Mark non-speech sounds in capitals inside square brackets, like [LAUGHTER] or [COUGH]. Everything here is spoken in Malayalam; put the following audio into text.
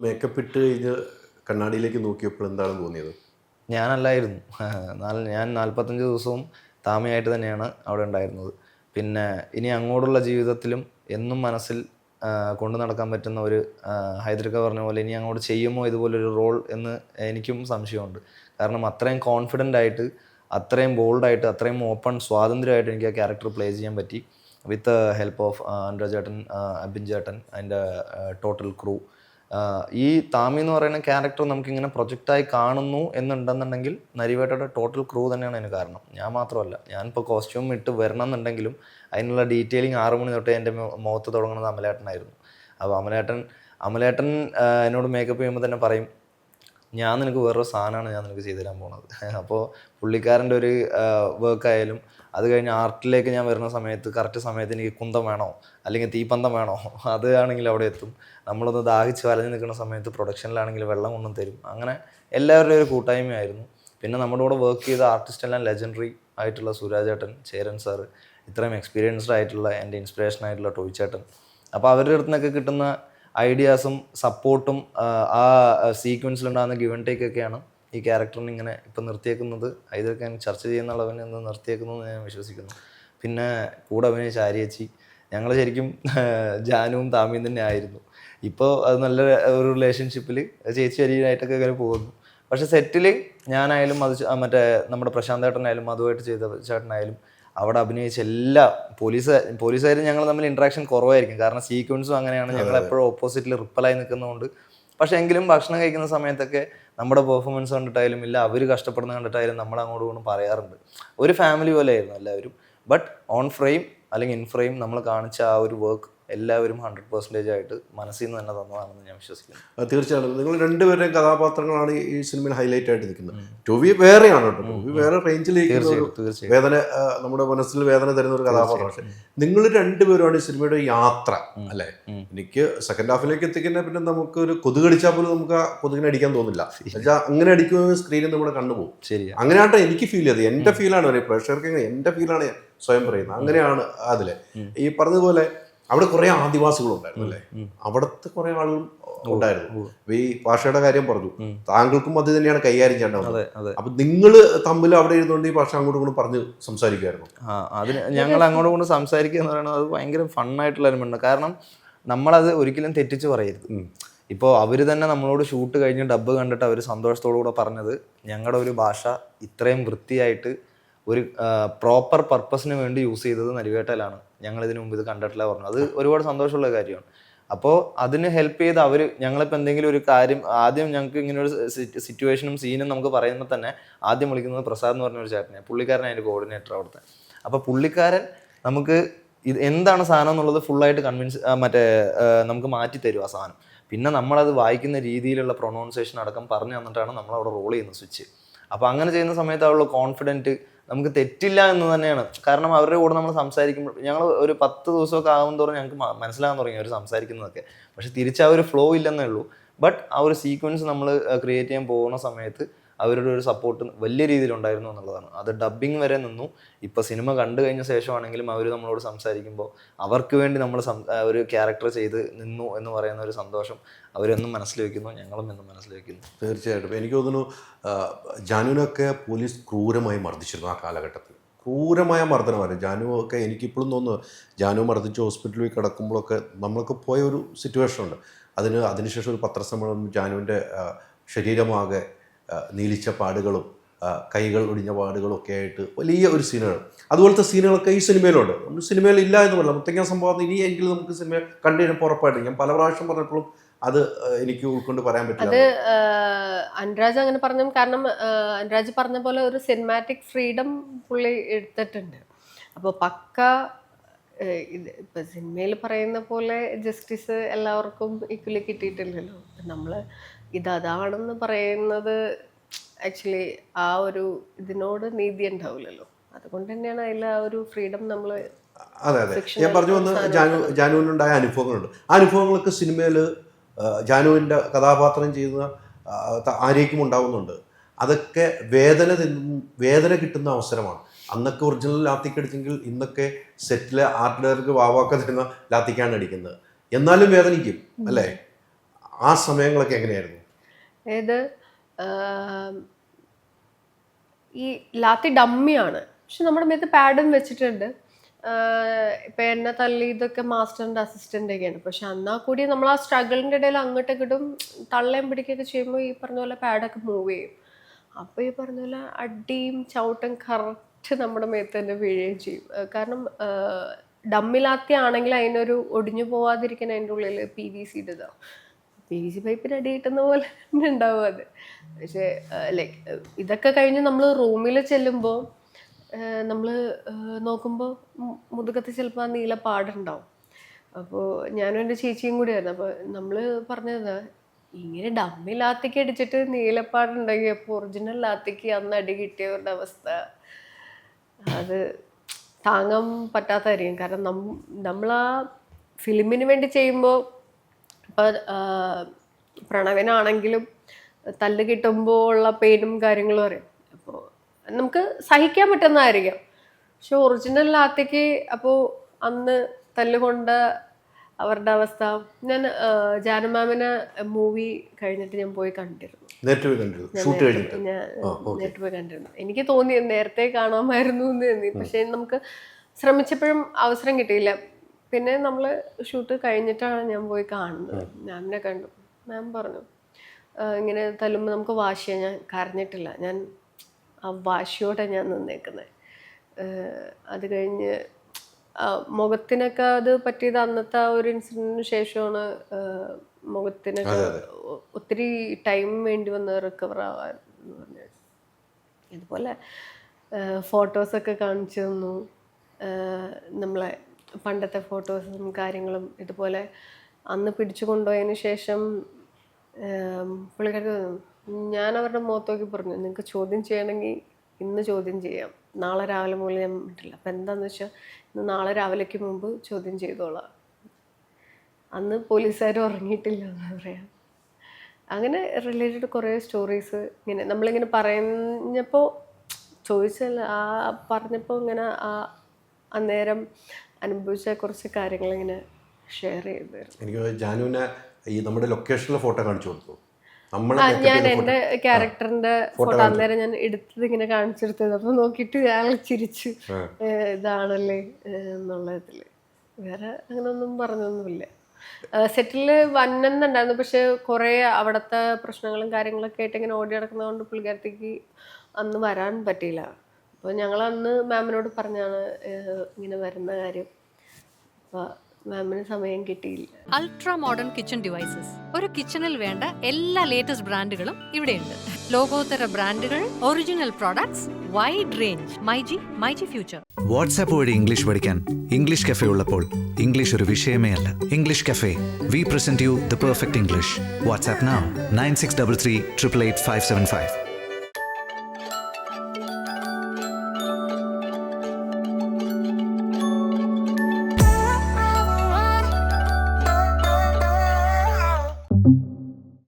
മേക്കപ്പ് ഇട്ട് കഴിഞ്ഞ് കണ്ണാടിയിലേക്ക് നോക്കിയപ്പോൾ എന്താണ് തോന്നിയത്? ഞാനല്ലായിരുന്നു. [LAUGHS] നാല് ഞാൻ നാൽപ്പത്തഞ്ച് ദിവസവും താമയായിട്ട് തന്നെയാണ് അവിടെ ഉണ്ടായിരുന്നത്. പിന്നെ ഇനി അങ്ങോട്ടുള്ള ജീവിതത്തിലും എന്നും മനസ്സിൽ കൊണ്ടു നടക്കാൻ പറ്റുന്ന ഒരു ഹൈദരക്ക പറഞ്ഞ പോലെ ഇനി അങ്ങോട്ട് ചെയ്യുമോ ഇതുപോലൊരു റോൾ എന്ന് എനിക്കും സംശയമുണ്ട്. കാരണം അത്രയും കോൺഫിഡന്റ് ആയിട്ട് അത്രയും ബോൾഡായിട്ട് അത്രയും ഓപ്പൺ സ്വാതന്ത്ര്യമായിട്ട് എനിക്ക് ആ ക്യാരക്ടർ പ്ലേ ചെയ്യാൻ പറ്റി. വിത്ത് ഹെൽപ്പ് ഓഫ് അനുരാജ് ചേട്ടൻ അബിൻ ചേട്ടൻ അതിന്റെ ടോട്ടൽ ക്രൂ ഈ താമി എന്ന് പറയുന്ന ക്യാരക്ടർ നമുക്കിങ്ങനെ പ്രൊജക്റ്റായി കാണുന്നു എന്നുണ്ടെന്നുണ്ടെങ്കിൽ നരിവേട്ടയുടെ ടോട്ടൽ ക്രൂ തന്നെയാണ് അതിന് കാരണം. ഞാൻ മാത്രമല്ല ഞാനിപ്പോൾ കോസ്റ്റ്യൂം ഇട്ട് വരണം എന്നുണ്ടെങ്കിലും അതിനുള്ള ഡീറ്റെയിലിംഗ് ആറു മണി തൊട്ടേ എന്റെ മുഖത്ത് തുടങ്ങുന്നത് അമലേട്ടനായിരുന്നു. അപ്പോൾ അമലേട്ടൻ അമലേട്ടൻ എന്നോട് മേക്കപ്പ് ചെയ്യുമ്പോൾ തന്നെ പറയും ഞാൻ നിനക്ക് വേറൊരു സാധനമാണ് ഞാൻ നിനക്ക് ചെയ്തു തരാൻ പോണത്. അപ്പോൾ പുള്ളിക്കാരന്റെ ഒരു വർക്ക് ആയാലും അത് കഴിഞ്ഞ് ആർട്ടിലേക്ക് ഞാൻ വരുന്ന സമയത്ത് കറക്റ്റ് സമയത്ത് എനിക്ക് കുന്തം വേണോ? അല്ലെങ്കിൽ തീപ്പന്തം വേണോ? അത് ആണെങ്കിൽ അവിടെ എത്തും. നമ്മളൊന്ന് ദാഹിച്ച് വലഞ്ഞ് നിൽക്കുന്ന സമയത്ത് പ്രൊഡക്ഷനിലാണെങ്കിൽ വെള്ളം കൊണ്ടും തരും. അങ്ങനെ എല്ലാവരുടെയും ഒരു കൂട്ടായ്മയായിരുന്നു. പിന്നെ നമ്മുടെ കൂടെ വർക്ക് ചെയ്ത ആർട്ടിസ്റ്റ് എല്ലാം ലെജൻഡറി ആയിട്ടുള്ള സുരാജേട്ടൻ ചേരൻ സാറ് ഇത്രയും എക്സ്പീരിയൻസ്ഡ് ആയിട്ടുള്ള എന്റെ ഇൻസ്പിറേഷൻ ആയിട്ടുള്ള ടോയ് ചേട്ടൻ അപ്പോൾ അവരുടെ അടുത്തുനിന്നൊക്കെ കിട്ടുന്ന ഐഡിയാസും സപ്പോർട്ടും ആ സീക്വൻസിൽ സീക്വൻസിലുണ്ടാകുന്ന ഗിവൻ ടേക്ക് ഒക്കെയാണ് ഈ ക്യാരക്ടറിനെ ഇങ്ങനെ ഇപ്പം നിർത്തിയേക്കുന്നത്. ഇതൊക്കെ ഞാൻ ചർച്ച ചെയ്യുന്ന അളവിനെ നിർത്തിയേക്കുന്നത് നിർത്തിയേക്കുന്നു എന്ന് ഞാൻ വിശ്വസിക്കുന്നു. പിന്നെ കൂടെ അഭിനയിച്ച ആര്യേച്ചി ഞങ്ങൾ ശരിക്കും ജാനുവും താമിയും തന്നെ ആയിരുന്നു. ഇപ്പോൾ അത് നല്ല ഒരു റിലേഷൻഷിപ്പിൽ ചേച്ചി അരിയായിട്ടൊക്കെ ഇങ്ങനെ പോകുന്നു. പക്ഷെ സെറ്റിൽ ഞാനായാലും അത് മറ്റേ നമ്മുടെ പ്രശാന്ത് ചേട്ടനായാലും അതുമായിട്ട് ചെയ്ത ചേട്ടനായാലും അവിടെ അഭിനയിച്ച എല്ലാ പോലീസ് പോലീസുകാരും ഞങ്ങൾ തമ്മിൽ ഇൻട്രാക്ഷൻ കുറവായിരിക്കും. കാരണം സീക്വൻസും അങ്ങനെയാണ്. ഞങ്ങൾ എപ്പോഴും ഓപ്പോസിറ്റിൽ റിപ്പലായി നിൽക്കുന്നതുകൊണ്ട് പക്ഷേ എങ്കിലും ഭക്ഷണം കഴിക്കുന്ന സമയത്തൊക്കെ നമ്മുടെ പെർഫോമൻസ് കണ്ടിട്ടായാലും ഇല്ല അവർ കഷ്ടപ്പെടുന്ന കണ്ടിട്ടായാലും നമ്മൾ അങ്ങോട്ട് കൊണ്ട് പറയാറുണ്ട്. ഒരു ഫാമിലി പോലെ ആയിരുന്നു എല്ലാവരും. ബട്ട് ഓൺ ഫ്രെയിം അല്ലെങ്കിൽ ഇൻ ഫ്രെയിം നമ്മൾ കാണിച്ച ആ ഒരു വർക്ക് എല്ലാവരും ഹൺഡ്രഡ് പെർസെന്റേജ് ആയിട്ട് മനസ്സിൽ നിന്ന് തന്നെ തന്നതാണെന്ന് ഞാൻ വിശ്വസിക്കുന്നു. തീർച്ചയായിട്ടും. നിങ്ങൾ രണ്ടുപേരുടെയും കഥാപാത്രങ്ങളാണ് ഈ സിനിമയിൽ ഹൈലൈറ്റ് ആയിട്ട് നിൽക്കുന്നത്. ടോവി വേറെയാണ് കേട്ടോ. ടോവി വേറെ റേഞ്ചിലേക്ക് വേദന നമ്മുടെ മനസ്സിൽ വേദന തരുന്ന ഒരു കഥാപാത്രം പക്ഷേ നിങ്ങൾ രണ്ടുപേരുമാണ് ഈ സിനിമയുടെ യാത്ര അല്ലേ? എനിക്ക് സെക്കൻഡ് ഹാഫിലേക്ക് എത്തിക്കുന്ന പിന്നെ നമുക്ക് ഒരു കൊതുക് അടിച്ചാൽ പോലും നമുക്ക് ആ കൊതുകിനെ അടിക്കാൻ തോന്നില്ല. എന്നുവെച്ചാൽ അങ്ങനെ അടിക്കുമ്പോൾ സ്ക്രീനിൽ നമ്മുടെ കണ്ണുപോകും ശരി അങ്ങനെയാട്ടോ എനിക്ക് ഫീൽ ചെയ്തത്. എന്റെ ഫീലാണ് പ്രേക്ഷകർക്ക് എന്റെ ഫീലാണ് സ്വയം പറയുന്നത്. അങ്ങനെയാണ് അതിലെ. ഈ പറഞ്ഞതുപോലെ അവിടെ കുറെ ആദിവാസികളുണ്ടായിരുന്നു അല്ലേ. അവിടുത്തെ കുറെ ആളുകൾ ഉണ്ടായിരുന്നു. ഈ ഭാഷയുടെ കാര്യം പറഞ്ഞു. താങ്കൾക്കും അത് തന്നെയാണ് കൈകാര്യം ചെയ്യേണ്ടത്. അപ്പൊ നിങ്ങൾ തമ്മിൽ അവിടെ ഇരുന്നുകൊണ്ട് ഈ ഭാഷ അങ്ങോട്ടും ഇങ്ങോട്ടും പറഞ്ഞ് സംസാരിക്കുമായിരുന്നു ആ അതിന് ഞങ്ങൾ അങ്ങോട്ടും കൊണ്ട് സംസാരിക്കുക എന്ന് പറയുന്നത് അത് ഭയങ്കര ഫണ്ണായിട്ടുള്ള അനുഭവം കാരണം നമ്മളത് ഒരിക്കലും തെറ്റിച്ച് പറയരുത്. ഇപ്പോൾ അവർ തന്നെ നമ്മളോട് ഷൂട്ട് കഴിഞ്ഞ് ഡബ്ബ് കണ്ടിട്ട് അവർ സന്തോഷത്തോടു കൂടെ പറഞ്ഞത് ഞങ്ങളുടെ ഒരു ഭാഷ ഇത്രയും വൃത്തിയായിട്ട് ഒരു പ്രോപ്പർ പർപ്പസിന് വേണ്ടി യൂസ് ചെയ്തത് നരിവേട്ടയിലാണ് ഞങ്ങൾ ഇതിനു മുമ്പ് ഇത് കണ്ടിട്ടില്ല പറഞ്ഞു. അത് ഒരുപാട് സന്തോഷമുള്ള കാര്യമാണ്. അപ്പോൾ അതിന് ഹെൽപ്പ് ചെയ്ത് അവർ ഞങ്ങളിപ്പോൾ എന്തെങ്കിലും ഒരു കാര്യം ആദ്യം ഞങ്ങൾക്ക് ഇങ്ങനെ ഒരു സിറ്റുവേഷനും സീനും നമുക്ക് പറയുമ്പോൾ തന്നെ ആദ്യം വിളിക്കുന്നത് പ്രസാദ് എന്ന് പറഞ്ഞ ഒരു ചേട്ടനെ പുള്ളിക്കാരൻ അതിന്റെ കോർഡിനേറ്റർ അവിടുത്തെ. അപ്പോൾ പുള്ളിക്കാരൻ നമുക്ക് ഇത് എന്താണ് സാധനം എന്നുള്ളത് ഫുള്ളായിട്ട് കൺവിൻസ് മറ്റേ നമുക്ക് മാറ്റി തരും ആ സാധനം. പിന്നെ നമ്മളത് വായിക്കുന്ന രീതിയിലുള്ള പ്രൊണൗൺസിയേഷൻ അടക്കം പറഞ്ഞു തന്നിട്ടാണ് നമ്മളവിടെ റോൾ ചെയ്യുന്നത് സ്വിച്ച് അപ്പോൾ അങ്ങനെ ചെയ്യുന്ന സമയത്ത് അവളുടെ കോൺഫിഡന്റ് നമുക്ക് തെറ്റില്ല എന്ന് തന്നെയാണ്. കാരണം അവരുടെ കൂടെ നമ്മൾ സംസാരിക്കുമ്പോൾ ഞങ്ങൾ ഒരു പത്ത് ദിവസമൊക്കെ ആകും തോറും ഞങ്ങൾക്ക് മനസ്സിലാകാൻ തുടങ്ങി അവർ സംസാരിക്കുന്നതൊക്കെ. പക്ഷെ തിരിച്ച് ആ ഒരു ഫ്ലോ ഇല്ലെന്നേ ഉള്ളൂ. ബട്ട് ആ ഒരു സീക്വൻസ് നമ്മൾ ക്രിയേറ്റ് ചെയ്യാൻ പോകുന്ന സമയത്ത് അവരുടെ ഒരു സപ്പോർട്ട് വലിയ രീതിയിൽ ഉണ്ടായിരുന്നു എന്നുള്ളതാണ്. അത് ഡബ്ബിങ് വരെ നിന്നു. ഇപ്പോൾ സിനിമ കണ്ടു കഴിഞ്ഞ ശേഷമാണെങ്കിലും അവർ നമ്മളോട് സംസാരിക്കുമ്പോൾ അവർക്ക് വേണ്ടി നമ്മൾ ഒരു ക്യാരക്ടർ ചെയ്ത് നിന്നു എന്ന് പറയുന്ന ഒരു സന്തോഷം അവരെന്നും മനസ്സിൽ വെക്കുന്നു ഞങ്ങളും എന്നും മനസ്സിൽ വെക്കുന്നു. തീർച്ചയായിട്ടും. എനിക്ക് തോന്നുന്നു ജാനുവിനൊക്കെ പോലീസ് ക്രൂരമായി മർദ്ദിച്ചിരുന്നു ആ കാലഘട്ടത്തിൽ. ക്രൂരമായ മർദ്ദനമായിരുന്നു. ജാനു ഒക്കെ എനിക്കിപ്പോഴും തോന്നുന്നു ജാനു മർദ്ദിച്ച് ഹോസ്പിറ്റലിൽ കിടക്കുമ്പോഴൊക്കെ നമ്മൾക്ക് പോയ ഒരു സിറ്റുവേഷൻ ഉണ്ട്. അതിന് അതിനുശേഷം ഒരു പത്രസമ്മേളനം ജാനുവിന്റെ ശരീരമാകെ നീലിച്ച പാടുകളും കൈകൾ ഒടിഞ്ഞ പാടുകളും ഒക്കെ ആയിട്ട് വലിയ ഒരു സീനുകൾ അതുപോലത്തെ സീനുകളൊക്കെ ഈ സിനിമയിലുണ്ട്. നമ്മൾ സിനിമയിൽ ഇല്ല എന്ന് പറയില്ല. മുത്തങ്ങ സംഭവം ഇനിയെങ്കിലും നമുക്ക് സിനിമ കണ്ടു കഴിഞ്ഞാൽ ഉറപ്പായിട്ട്. ഞാൻ പല പ്രാവശ്യം പറഞ്ഞപ്പോഴും അത് എനിക്ക് ഉൾക്കൊണ്ട് പറയാൻ പറ്റില്ല. അത് അനുരാജ് അങ്ങനെ പറഞ്ഞു കാരണം അനുരാജ് പറഞ്ഞ പോലെ ഒരു സിനിമാറ്റിക് ഫ്രീഡം പുള്ളി എടുത്തിട്ടുണ്ട്. അപ്പോൾ പക്ക ഇപ്പൊ സിനിമയിൽ പറയുന്ന പോലെ ജസ്റ്റിസ് എല്ലാവർക്കും ഈക്വലി കിട്ടിയിട്ടില്ലല്ലോ. നമ്മൾ ഇത് അതാണെന്ന് പറയുന്നത് ആക്ച്വലി ആ ഒരു ഇതിനോട് നീതി ഉണ്ടാവില്ലല്ലോ. അതുകൊണ്ട് തന്നെയാണ് അതിൽ ആ ഒരു ഫ്രീഡം നമ്മൾ അതെ അതെ. ഞാൻ പറഞ്ഞു വന്ന് ജാനു ജാനുവിനുണ്ടായ അനുഭവങ്ങളുണ്ട്. ആ അനുഭവങ്ങൾക്ക് സിനിമയിൽ ജാനുവിന്റെ കഥാപാത്രം ചെയ്യുന്ന ആരേക്കും ഉണ്ടാവുന്നുണ്ട്. അതൊക്കെ വേദന വേദന കിട്ടുന്ന അവസരമാണ്. അന്നൊക്കെ ഒറിജിനൽ ലാത്തിക്ക് അടിച്ചെങ്കിൽ ഇന്നൊക്കെ സെറ്റിലെ ആർട്ട് ഡയറക്ടർക്ക് വാവാക്ക തരുന്ന ലാത്തിക്കാണ് അടിക്കുന്നത്. എന്നാലും വേദനിക്കും അല്ലേ? ആ സമയങ്ങളൊക്കെ എങ്ങനെയായിരുന്നു? അതായത് ഈ ലാത്തി ഡമ്മിയാണ്. പക്ഷെ നമ്മുടെ മേത്ത് പാഡും വെച്ചിട്ടുണ്ട്. ഇപ്പം എന്നെ തള്ളി ഇതൊക്കെ മാസ്റ്ററിന്റെ അസിസ്റ്റന്റൊക്കെയാണ് പക്ഷെ എന്നാൽ കൂടി നമ്മൾ ആ സ്ട്രഗിളിന്റെ ഇടയിൽ അങ്ങോട്ട് കിടും തള്ളയും പിടിക്കുകയൊക്കെ ചെയ്യുമ്പോൾ ഈ പറഞ്ഞ പോലെ പാഡൊക്കെ മൂവ് ചെയ്യും. അപ്പോൾ ഈ പറഞ്ഞ പോലെ അടിയും ചവിട്ടും കറക്റ്റ് നമ്മുടെ മേത്ത് തന്നെ വീഴുകയും ചെയ്യും. കാരണം ഡമ്മിലാത്തി ആണെങ്കിൽ അതിനൊരു ഒടിഞ്ഞു പോവാതിരിക്കാൻ അതിന്റെ ഉള്ളിൽ പി വി സി ഇടുന്നതാണ് പി വി സി പൈപ്പിന് അടി കിട്ടുന്ന പോലെ തന്നെ ഉണ്ടാവും അത്. പക്ഷേ ലൈക്ക് ഇതൊക്കെ കഴിഞ്ഞ് നമ്മൾ റൂമിൽ ചെല്ലുമ്പോൾ നമ്മൾ നോക്കുമ്പോൾ മുതുകത്ത് ചിലപ്പോൾ ആ നീല പാടുണ്ടാവും. അപ്പോൾ ഞാനും എന്റെ ചേച്ചിയും കൂടിയായിരുന്നു അപ്പോൾ നമ്മൾ പറഞ്ഞത് ഇങ്ങനെ ഡമ്മി ലാത്തിക്ക് അടിച്ചിട്ട് നീലപ്പാടുണ്ടെങ്കിൽ അപ്പോൾ ഒറിജിനൽ ലാത്തിക്ക് അന്ന് അടി കിട്ടിയവരുടെ അവസ്ഥ. അത് താങ്ങാൻ പറ്റാത്തതായിരിക്കും കാരണം നമ്മൾ ആ ഫിലിമിന് വേണ്ടി ചെയ്യുമ്പോൾ പ്രണവിനാണെങ്കിലും തല്ല് കിട്ടുമ്പോൾ ഉള്ള പെയിനും കാര്യങ്ങളും അറിയാം. അപ്പോൾ നമുക്ക് സഹിക്കാൻ പറ്റുന്നതായിരിക്കാം. പക്ഷെ ഒറിജിനൽ ലാത്തിക്ക് അപ്പോൾ അന്ന് തല്ലുകൊണ്ട് അവരുടെ അവസ്ഥ ഞാൻ ജാനമാമിനെ മൂവി കഴിഞ്ഞിട്ട് ഞാൻ പോയി കണ്ടിരുന്നു. നേരിട്ട് പോയി കണ്ടിരുന്നു? എനിക്ക് തോന്നി നേരത്തെ കാണാമായിരുന്നു എന്ന് തോന്നി. പക്ഷെ നമുക്ക് ശ്രമിച്ചപ്പോഴും അവസരം കിട്ടിയില്ല. പിന്നെ നമ്മൾ ഷൂട്ട് കഴിഞ്ഞിട്ടാണ് ഞാൻ പോയി കാണുന്നത്. മാമിനെ കണ്ടു. മാം പറഞ്ഞു ഇങ്ങനെ തല്ലുമ്പോൾ നമുക്ക് വാശിയാണ് ഞാൻ കരഞ്ഞിട്ടില്ല. ഞാൻ ആ വാശിയോടെ ഞാൻ നിന്നേക്കുന്നത് അത് കഴിഞ്ഞ് മുഖത്തിനൊക്കെ അത് പറ്റിയത് അന്നത്തെ ആ ഒരു ഇൻസിഡന്റിന് ശേഷമാണ് മുഖത്തിനൊക്കെ ഒത്തിരി ടൈം വേണ്ടി വന്ന് റിക്കവർ ആവാൻ ഇതുപോലെ ഫോട്ടോസൊക്കെ കാണിച്ചു തന്നു. നമ്മളെ പണ്ടത്തെ ഫോട്ടോസും കാര്യങ്ങളും ഇതുപോലെ അന്ന് പിടിച്ചു കൊണ്ടുപോയതിന് ശേഷം പുള്ളിക്കാർക്ക് ഞാൻ അവരുടെ മുഖത്തോക്കി പറഞ്ഞു നിങ്ങൾക്ക് ചോദ്യം ചെയ്യണമെങ്കിൽ ഇന്ന് ചോദ്യം ചെയ്യാം. നാളെ രാവിലെ മുതൽ ഞാൻ പറ്റില്ല അപ്പം എന്താണെന്ന് വെച്ചാൽ ഇന്ന് നാളെ രാവിലേക്ക് മുമ്പ് ചോദ്യം ചെയ്തോളാം. അന്ന് പോലീസുകാർ ഉറങ്ങിയിട്ടില്ല എന്ന് പറയാം. അങ്ങനെ റിലേറ്റഡ് കുറേ സ്റ്റോറീസ് ഇങ്ങനെ നമ്മളിങ്ങനെ പറഞ്ഞപ്പോൾ ചോദിച്ചല്ല ആ പറഞ്ഞപ്പോൾ ഇങ്ങനെ ആ അന്നേരം അനുഭവിച്ച കുറച്ച് കാര്യങ്ങൾ ഇങ്ങനെ ഷെയർ ചെയ്തായിരുന്നു എനിക്ക് ജാനുവിനെ ഈ നമ്മുടെ ലൊക്കേഷനിലെ ഫോട്ടോ കാണിച്ചു കൊടുത്തു. ഞാൻ എന്റെ ക്യാരക്ടറിന്റെ ഫോട്ടോ അന്നേരം ഞാൻ എടുത്തത് ഇങ്ങനെ കാണിച്ചെടുത്തത് അപ്പൊ നോക്കിയിട്ട് അയാൾ ചിരിച്ചു. ഇതാണല്ലേ എന്നുള്ള ഇതിൽ. വേറെ അങ്ങനൊന്നും പറഞ്ഞൊന്നുമില്ല. സെറ്റിൽ വന്നെന്നുണ്ടായിരുന്നു. പക്ഷെ കുറെ അവിടുത്തെ പ്രശ്നങ്ങളും കാര്യങ്ങളൊക്കെ ആയിട്ട് ഇങ്ങനെ ഓടി നടക്കുന്നതുകൊണ്ട് പുള്ളിക്കാരത്തേക്ക് അന്ന് വരാൻ പറ്റിയില്ല. അപ്പോൾ ഞങ്ങൾ അന്ന് മാമിനോട് പറഞ്ഞാണ് ഇങ്ങനെ വരുന്ന കാര്യം. അപ്പോൾ മാമിന് സമയം കിട്ടിയില്ല. അൾട്രാ മോഡേൺ കിച്ചൺ ഡിവൈസസ് ഒരു കിച്ചണിൽ വേണ്ട എല്ലാ ലേറ്റസ്റ്റ് ബ്രാൻഡുകളും ഇവിടെയുണ്ട്. ലോകോത്തര ബ്രാൻഡുകൾ original products wide range myG myG future WhatsApp വഴി ഇംഗ്ലീഷ് പഠിക്കാൻ ഇംഗ്ലീഷ് കഫേ ഉള്ളപ്പോൾ ഇംഗ്ലീഷ് ഒരു വിഷയമേ അല്ല. English cafe we present you the perfect English WhatsApp nine six double three triple eight five seven five